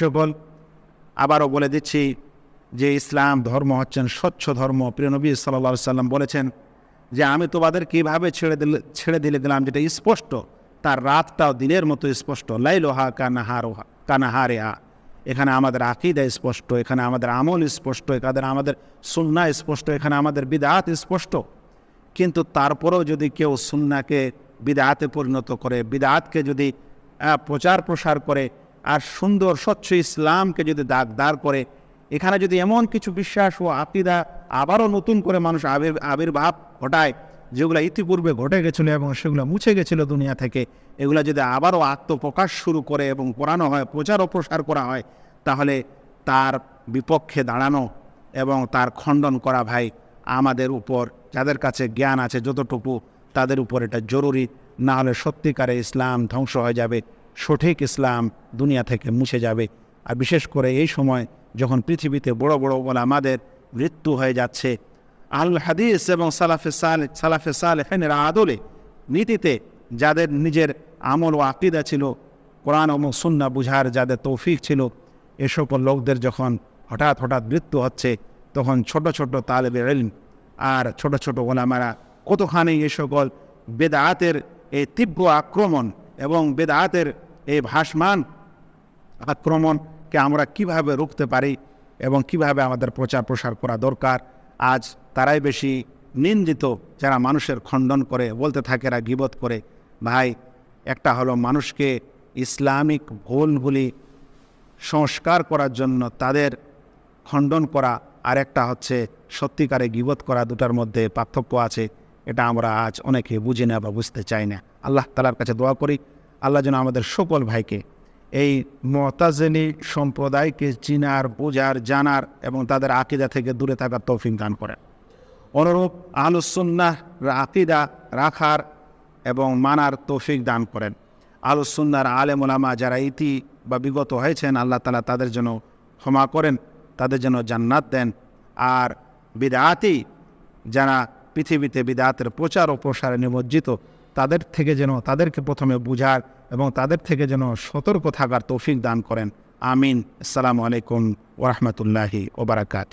সকল আবারও বলে দিচ্ছি যে ইসলাম ধর্ম হচ্ছেন স্বচ্ছ ধর্ম। প্রিয় নবী সাল্লা সাল্লাম বলেছেন যে, আমি তোমাদের কীভাবে ছেড়ে দিলে ছেড়ে দিলে দিলাম যেটা স্পষ্ট, তার রাতটাও দিনের মতো স্পষ্ট। লাইলোহা কানাহারোহা কানাহারে হা এখানে আমাদের আকিদা স্পষ্ট, এখানে আমাদের আমল স্পষ্ট, এখানে আমাদের সুন্না স্পষ্ট, এখানে আমাদের বিদাত স্পষ্ট। কিন্তু তারপরেও যদি কেউ সুন্নাকে বিদাতে পরিণত করে, বিদাতকে যদি প্রচার প্রসার করে আর সুন্দর, স্বচ্ছ ইসলামকে যদি দাগ দাঁড় করে, এখানে যদি এমন কিছু বিশ্বাস ও আকিদা আবারও নতুন করে মানুষ আবির, আবির্ভাব ঘটায়, যেগুলো ইতিপূর্বে ঘটে গেছিল এবং সেগুলো মুছে গেছিল দুনিয়া থেকে, এগুলো যদি আবারও আত্মপ্রকাশ শুরু করে এবং পড়ানো হয়, প্রচার ও প্রসার করা হয়, তাহলে তার বিপক্ষে দাঁড়ানো এবং তার খণ্ডন করা ভাই আমাদের উপর যাদের কাছে জ্ঞান আছে যতটুকু, তাদের উপর এটা জরুরি না হলে সত্যিকারে ইসলাম ধ্বংস হয়ে যাবে। সঠিক ইসলাম দুনিয়া থেকে মুছে যাবে। আর বিশেষ করে এই সময় যখন পৃথিবীতে বড় বড় আমাদের মৃত্যু হয়ে যাচ্ছে আল হাদিস এবং সালাফে সাল সালাফে সালেহেনের আদলে নীতিতে যাদের নিজের আমল ও আকিদা ছিল, কোরআন এবং সুন্না বুঝার যাদের তৌফিক ছিল, এ সকল লোকদের যখন হঠাৎ হঠাৎ মৃত্যু হচ্ছে, তখন ছোট ছোট তালেবে এলম আর ছোট ছোট ওলামারা কতখানি এ সকল বেদাতের এই তীব্র আক্রমণ এবং বেদাতের এই ভাসমান আক্রমণকে আমরা কীভাবে রুখতে পারি এবং কীভাবে আমাদের প্রচার প্রসার করা দরকার, আজ তারাই বেশি নিন্দিত যারা মানুষের খণ্ডন করে, বলতে থাকে এরা গিবত করে। ভাই, একটা হলো মানুষকে ইসলামিক ভুলগুলি সংস্কার করার জন্য তাদের খণ্ডন করা, আর একটা হচ্ছে সত্যিকারে গিবত করা, দুটার মধ্যে পার্থক্য আছে। এটা আমরা আজ অনেকে বুঝি না বা বুঝতে চাই না। আল্লাহ তালার কাছে দোয়া করি, আল্লাহ যেন আমাদের সকল ভাইকে এই মতাজেলি সম্প্রদায়কে চিনার, বোঝার, জানার এবং তাদের আকিদা থেকে দূরে থাকার তৌফিক দান করেন। অনুরূপ আলুসুন্নাহ আকিদা রাখার এবং মানার তৌফিক দান করেন। আলুসুন্নার আলেম ওলামা যারা ইতি বা বিগত হয়েছেন, আল্লাহ তালা তাদের জন্য ক্ষমা করেন, তাদের জন্য জান্নাত দেন। আর বিদাতি যারা পৃথিবীতে বিদাতের প্রচার ও প্রসারে নিমজ্জিত। তাদের থেকে যেন তাদেরকে প্রথমে বুঝার এবং তাদের থেকে যেন সতর্ক থাকার তৌফিক দান করেন। আমিন। আসসালামু আলাইকুম ওরহমতুল্লাহি ওবরাকাত